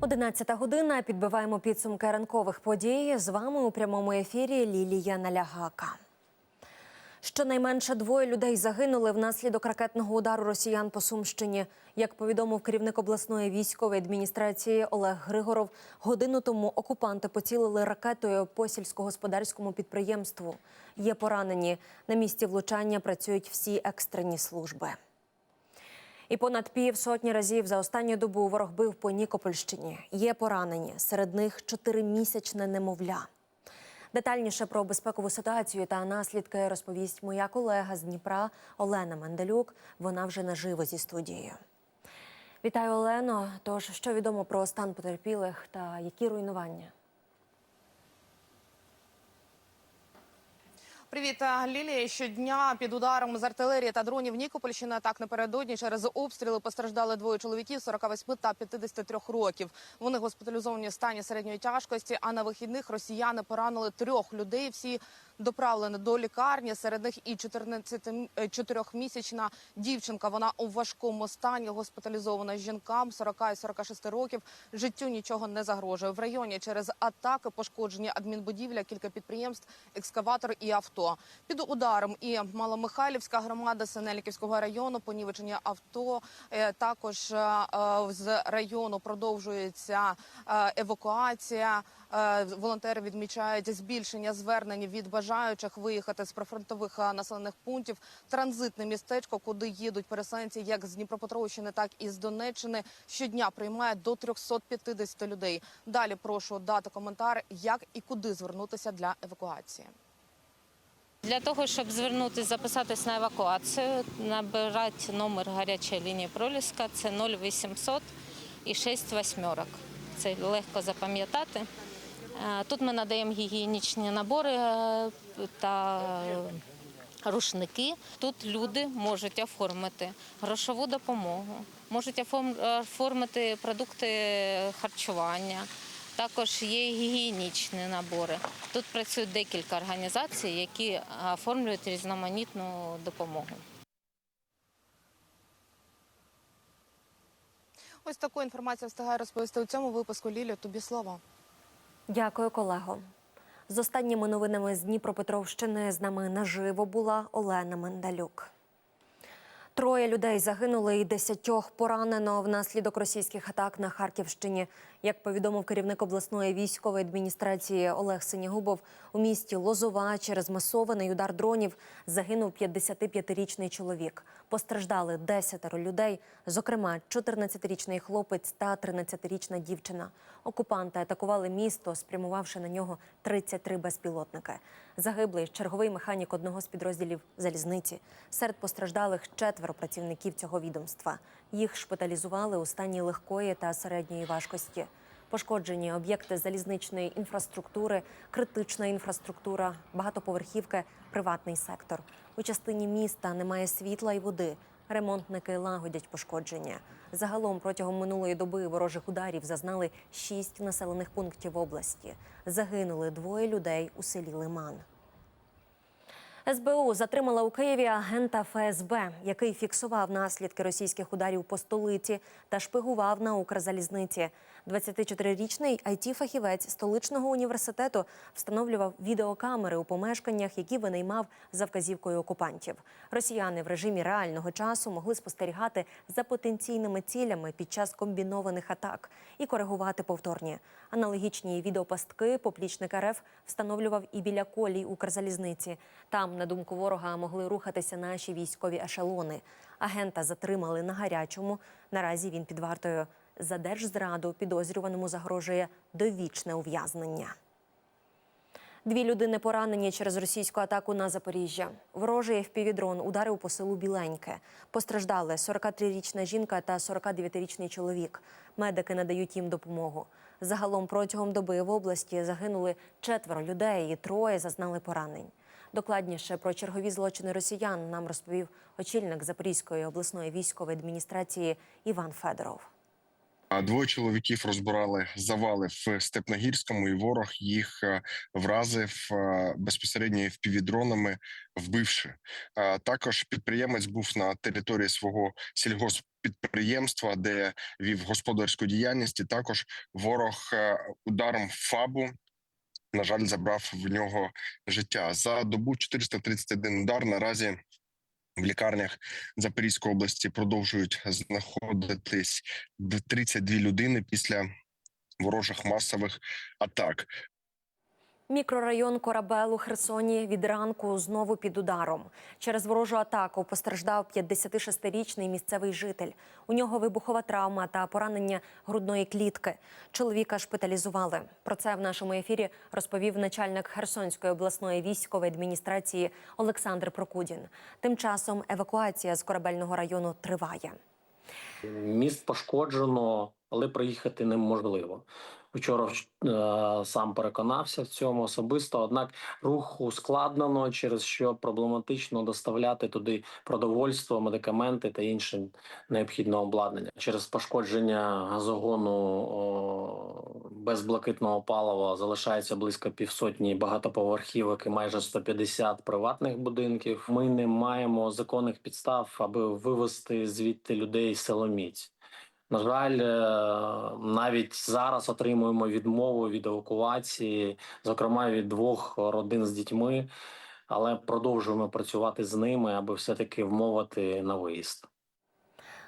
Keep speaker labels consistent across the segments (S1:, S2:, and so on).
S1: Одинадцята година. Підбиваємо підсумки ранкових подій. З вами у прямому ефірі Лілія Налягака. Щонайменше двоє людей загинули внаслідок ракетного удару росіян по Сумщині. Як повідомив керівник обласної військової адміністрації Олег Григоров, годину тому окупанти поцілили ракетою по сільськогосподарському підприємству. Є поранені. На місці влучання працюють всі екстрені служби. І понад пів сотні разів за останню добу ворог бив по Нікопольщині. Є поранені. Серед них чотиримісячне немовля. Детальніше про безпекову ситуацію та наслідки розповість моя колега з Дніпра Олена Менделюк. Вона вже наживо зі студією. Вітаю, Олено. Тож, що відомо про стан потерпілих та які руйнування?
S2: Привіт, е, Лілія. Щодня під ударом з артилерії та дронів Нікопольщина так напередодні через обстріли постраждали двоє чоловіків 48 та 53 років. Вони госпіталізовані в стані середньої тяжкості. А на вихідних росіяни поранили трьох людей. Всі доправлені до лікарні. Серед них і 14-місячна дівчинка. Вона у важкому стані госпіталізована жінкам 40 і 46 років. Життю нічого не загрожує. В районі через атаки пошкоджені адмінбудівля, кілька підприємств, екскаватор і авто. Під ударом і Маломихайлівська громада Синеліківського району, понівечення авто. Е, Також е, е, з району продовжується евакуація. Волонтери відмічають збільшення звернень від бажаючих виїхати з прифронтових населених пунктів. Транзитне містечко, куди їдуть переселенці, як з Дніпропетровщини, так і з Донеччини. Щодня приймає до 350 людей. Далі прошу дати коментар, як і куди звернутися для евакуації.
S3: Для того, щоб звернутися, записатись на евакуацію, набирати номер гарячої лінії проліска, це 0800 і 6 восьмерок. Це легко запам'ятати. Е, Тут ми надаємо гігієнічні набори е, та рушники. Тут люди можуть оформити грошову допомогу, можуть оформ- оформити продукти харчування. Також є гігієнічні набори. Тут працюють декілька організацій, які оформлюють різноманітну допомогу.
S2: Ось таку інформацію встигаю розповісти у цьому випуску. Лілю, тобі слово.
S1: Дякую, колего. З останніми новинами з Дніпропетровщини з нами наживо була Олена Мендалюк. Троє людей загинули і десятьох поранено внаслідок російських атак на Харківщині. Як повідомив керівник обласної військової адміністрації Олег Синягубов, у місті Лозова через масований удар дронів загинув 55-річний чоловік. Постраждали 10 людей, зокрема 14-річний хлопець та 13-річна дівчина. Окупанти атакували місто, спрямувавши на нього 33 безпілотники. Загиблий черговий механік одного з підрозділів залізниці. Серед постраждалих четверо працівників цього відомства. Їх шпиталізували у стані легкої та середньої важкості. Пошкоджені об'єкти залізничної інфраструктури, критична інфраструктура, багатоповерхівки, приватний сектор. У частині міста немає світла і води. Ремонтники лагодять пошкодження. Загалом протягом минулої доби ворожих ударів зазнали шість населених пунктів області. Загинули двоє людей у селі Лиман. СБУ затримала у Києві агента ФСБ, який фіксував наслідки російських ударів по столиці та шпигував на Укрзалізниці. 24-річний IT-фахівець столичного університету встановлював відеокамери у помешканнях, які винаймав за вказівкою окупантів. Росіяни в режимі реального часу могли спостерігати за потенційними цілями під час комбінованих атак і коригувати повторні. Аналогічні відеопастки поплічник РФ встановлював і біля колій Укрзалізниці. Там, на думку ворога, могли рухатися наші військові ешелони. Агента затримали на гарячому. Наразі він під вартою. За держзраду підозрюваному загрожує довічне ув'язнення. Дві людини поранені через російську атаку на Запоріжжя. Ворожий впівдрон ударив по селу Біленьке. Постраждали 43-річна жінка та 49-річний чоловік. Медики надають їм допомогу. Загалом протягом доби в області загинули четверо людей і троє зазнали поранень. Докладніше про чергові злочини росіян нам розповів очільник Запорізької обласної військової адміністрації Іван Федоров.
S4: Двоє чоловіків розбирали завали в Степногірському, і ворог їх е, вразив е, безпосередньо впівдронами, вбивши. Також підприємець був на території свого сільгосппідприємства, де вів господарську діяльність. І також ворог е, ударом ФАБу. На жаль, забрав в нього життя за добу 431 удар. Наразі в лікарнях Запорізької області продовжують знаходитись д- 32 людини після ворожих масових атак.
S1: Мікрорайон Корабел Херсоні від ранку знову під ударом. Через ворожу атаку постраждав 56-річний місцевий житель. У нього вибухова травма та поранення грудної клітки. Чоловіка шпиталізували. Про це в нашому ефірі розповів начальник Херсонської обласної військової адміністрації Олександр Прокудін. Тим часом евакуація з корабельного району триває.
S5: Міст пошкоджено, але проїхати неможливо. Вчора е, сам переконався в цьому особисто. Однак рух ускладнено, через що проблематично доставляти туди продовольство, медикаменти та інше необхідне обладнання. Через пошкодження газогону о, без блакитного палива залишається близько півсотні багатоповерхівок і майже 150 приватних будинків. Ми не маємо законних підстав, аби вивести звідти людей з Соломіць. На жаль, е, навіть зараз отримуємо відмову від евакуації, зокрема від двох родин з дітьми, але продовжуємо працювати з ними, аби все-таки вмовити на виїзд.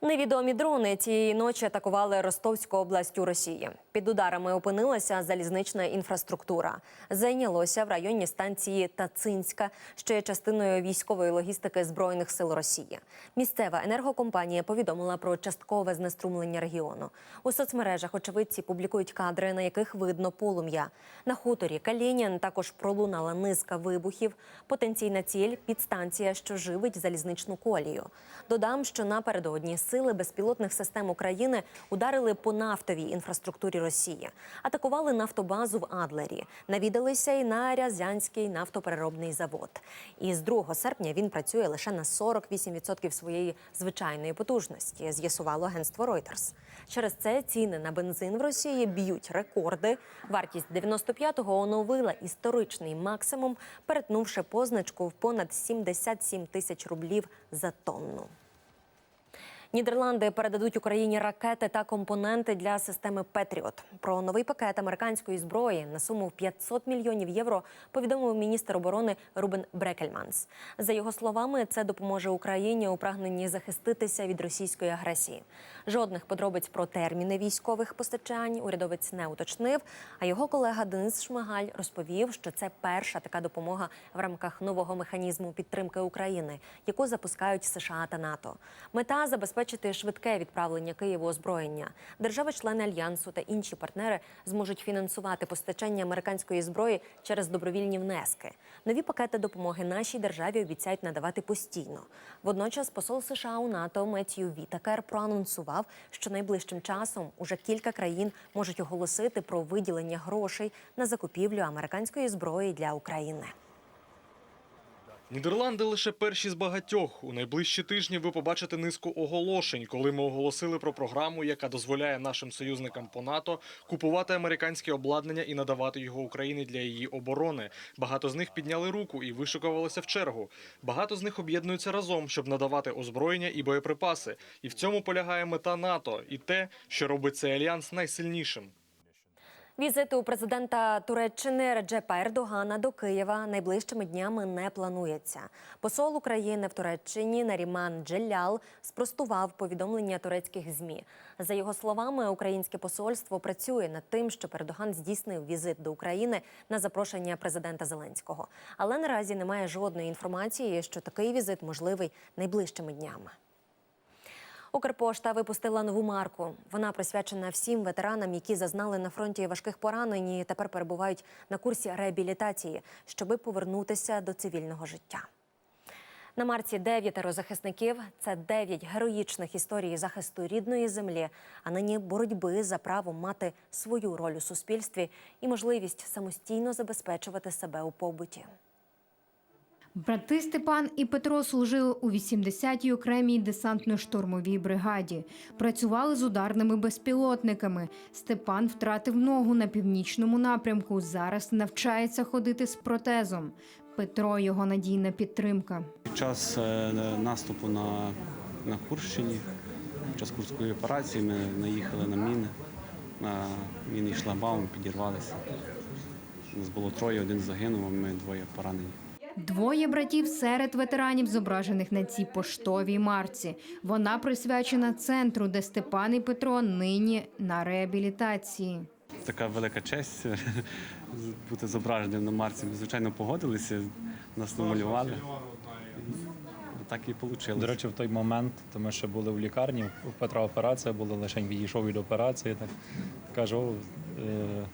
S1: Невідомі дрони цієї ночі атакували Ростовську область у Росії. Під ударами опинилася залізнична інфраструктура. Зайнялося в районі станції Тацинська, що є частиною військової логістики збройних сил Росії. Місцева енергокомпанія повідомила про часткове знеструмлення регіону. У соцмережах очевидці публікують кадри, на яких видно полум'я. На хуторі Калінін також пролунала низка вибухів. Потенційна ціль підстанція, що живить залізничну колію. Додам, що напередодні сили безпілотних систем України ударили по нафтовій інфраструктурі Росії, атакували нафтобазу в Адлері, навідалися і на Рязанський нафтопереробний завод. І з 2 серпня він працює лише на 48% своєї звичайної потужності, з'ясувало агентство Reuters. Через це ціни на бензин в Росії б'ють рекорди. Вартість 95-го оновила історичний максимум, перетнувши позначку в понад 77 тисяч рублів за тонну. Нідерланди передадуть Україні ракети та компоненти для системи Петріот. Про новий пакет американської зброї на суму в 500 мільйонів євро повідомив міністр оборони Рубен Брекельманс. За його словами, це допоможе Україні у прагненні захиститися від російської агресії. Жодних подробиць про терміни військових постачань урядовець не уточнив. А його колега Денис Шмигаль розповів, що це перша така допомога в рамках нового механізму підтримки України, яку запускають США та НАТО. Мета забезпечити швидке відправлення Києву озброєння. Держави-члени альянсу та інші партнери зможуть фінансувати постачання американської зброї через добровільні внески. Нові пакети допомоги нашій державі обіцяють надавати постійно. Водночас посол США у НАТО Меттью Вітакер проанонсував, що найближчим часом уже кілька країн можуть оголосити про виділення грошей на закупівлю американської зброї для України.
S6: Нідерланди лише перші з багатьох. У найближчі тижні ви побачите низку оголошень, коли ми оголосили про програму, яка дозволяє нашим союзникам по НАТО купувати американське обладнання і надавати його Україні для її оборони. Багато з них підняли руку і вишикувалися в чергу. Багато з них об'єднуються разом, щоб надавати озброєння і боєприпаси. І в цьому полягає мета НАТО і те, що робить цей альянс найсильнішим.
S1: Візиту президента Туреччини Реджепа Ердогана до Києва найближчими днями не планується. Посол України в Туреччині Наріман Джелял спростував повідомлення турецьких змі. За його словами, українське посольство працює над тим, щоб Ердоган здійснив візит до України на запрошення президента Зеленського. Але наразі немає жодної інформації, що такий візит можливий найближчими днями. Укрпошта випустила нову марку. Вона присвячена всім ветеранам, які зазнали на фронті важких поранень і тепер перебувають на курсі реабілітації, щоби повернутися до цивільного життя. На марці дев'ятеро захисників це дев'ять героїчних історій захисту рідної землі, а нині боротьби за право мати свою роль у суспільстві і можливість самостійно забезпечувати себе у побуті.
S7: Брати Степан і Петро служили у 80-й окремій десантно-штурмовій бригаді. Працювали з ударними безпілотниками. Степан втратив ногу на північному напрямку. Зараз навчається ходити з протезом. Петро його надійна підтримка.
S8: Під час е, наступу на, на Курщині, під час курської операції ми наїхали на міни. На мінний шлагбаум підірвалися. Нас було троє, один загинув, ми двоє поранені.
S7: Двоє братів серед ветеранів, зображених на цій поштовій марці. Вона присвячена центру, де Степан і Петро нині на реабілітації.
S8: Така велика честь бути зображеним на марці. Ми, звичайно, погодилися, нас намалювали. Так і вийшло.
S9: До речі, в той момент, то ми ще були в лікарні, у Петра операція була, лише відійшов від операції. Так кажу, «О, е,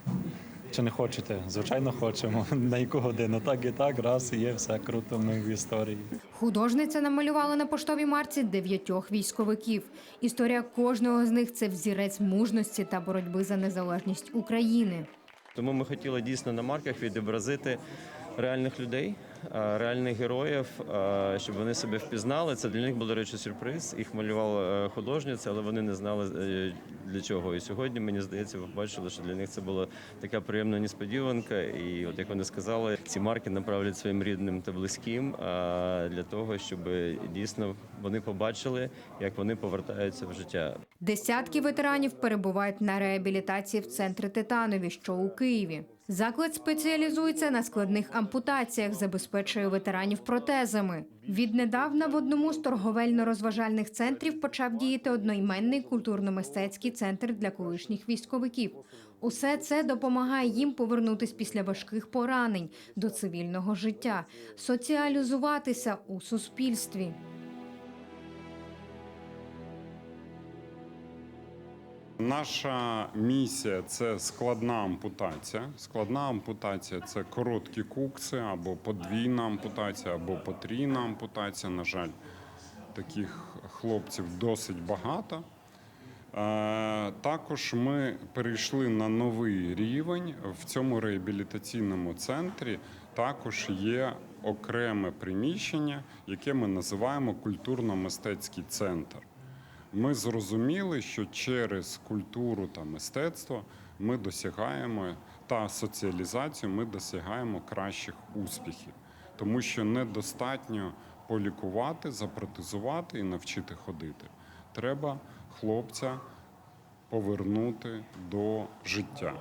S9: чи не хочете? Звичайно, хочемо. На яку годину? Так і так, раз і є, все круто, ми в історії.
S7: Художниця намалювала на поштовій марці дев'ятьох військовиків. Історія кожного з них це взірець мужності та боротьби за незалежність України.
S10: Тому ми хотіли дійсно на марках відобразити реальних людей, реальних героїв, щоб вони себе впізнали. Це для них був, до речі, сюрприз. Їх малювала е, художниця, але вони не знали е, для чого. І сьогодні, мені здається, ви бачили, що для них це була така приємна несподіванка. І от як вони сказали, ці марки направлять своїм рідним та близьким для того, щоб дійсно вони побачили, як вони повертаються в життя.
S7: Десятки ветеранів перебувають на реабілітації в центрі Титанові, що у Києві. Заклад спеціалізується на складних ампутаціях, забезпечує ветеранів протезами. Віднедавна в одному з торговельно-розважальних центрів почав діяти одноіменний культурно-мистецький центр для колишніх військовиків. Усе це допомагає їм повернутись після важких поранень до цивільного життя, соціалізуватися у суспільстві.
S11: Наша місія це складна ампутація. Складна ампутація це короткі кукси або подвійна ампутація, або потрійна ампутація. На жаль, таких хлопців досить багато. Е, Також ми перейшли на новий рівень в цьому реабілітаційному центрі. Також є окреме приміщення, яке ми називаємо культурно-мистецький центр. Ми зрозуміли, що через культуру та мистецтво ми досягаємо та соціалізацію ми досягаємо кращих успіхів, тому що недостатньо полікувати, запротезувати і навчити ходити. Треба хлопця повернути до життя.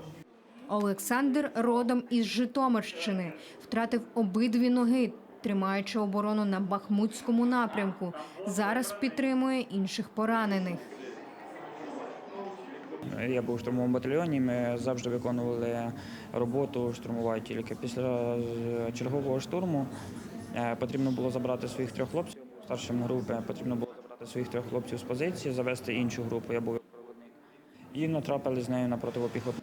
S7: Олександр родом із Житомирщини втратив обидві ноги, тримаючи оборону на Бахмутському напрямку. Зараз підтримує інших поранених.
S12: Я був у штурмовому батальйоні. Ми завжди виконували роботу штурмувати тільки після е, чергового штурму. е, Потрібно було забрати своїх трьох хлопців старшим групи. Потрібно було забрати своїх трьох хлопців з позиції, завести іншу групу. Я був проводник. І натрапили з нею на противопіхотну.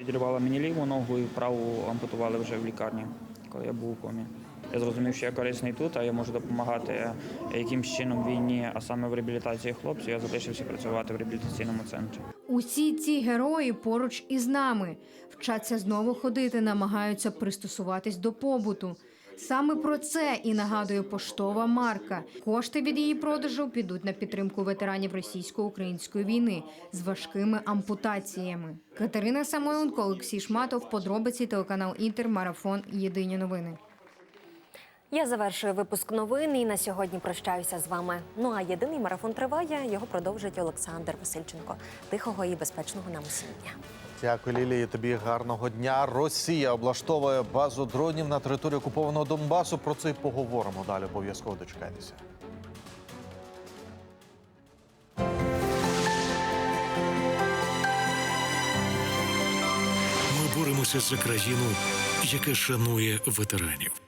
S12: Відірвала мені ліву ногу і праву ампутували вже в лікарні, коли я був у комі. Я зрозумів, що я корисний тут, а я можу допомагати якимсь чином війні, а саме в реабілітації хлопців. Я залишився працювати в реабілітаційному центрі.
S7: Усі ці герої поруч із нами вчаться знову ходити, намагаються пристосуватись до побуту. Саме про це і нагадує поштова марка. Кошти від її продажу підуть на підтримку ветеранів російсько-української війни з важкими ампутаціями. Катерина Самойленко, Олексій Шматов, подробиці телеканал Інтер, марафон. Єдині новини.
S1: Я завершую випуск новин і на сьогодні прощаюся з вами. Ну а єдиний марафон триває. Його продовжить Олександр Васильченко. Тихого і безпечного нам усім дня.
S13: Дякую, Лілії. Тобі гарного дня. Росія облаштовує базу дронів на території окупованого Донбасу. Про це й поговоримо далі. Обов'язково дочекайтеся.
S14: Ми боремося за країну, яка шанує ветеранів.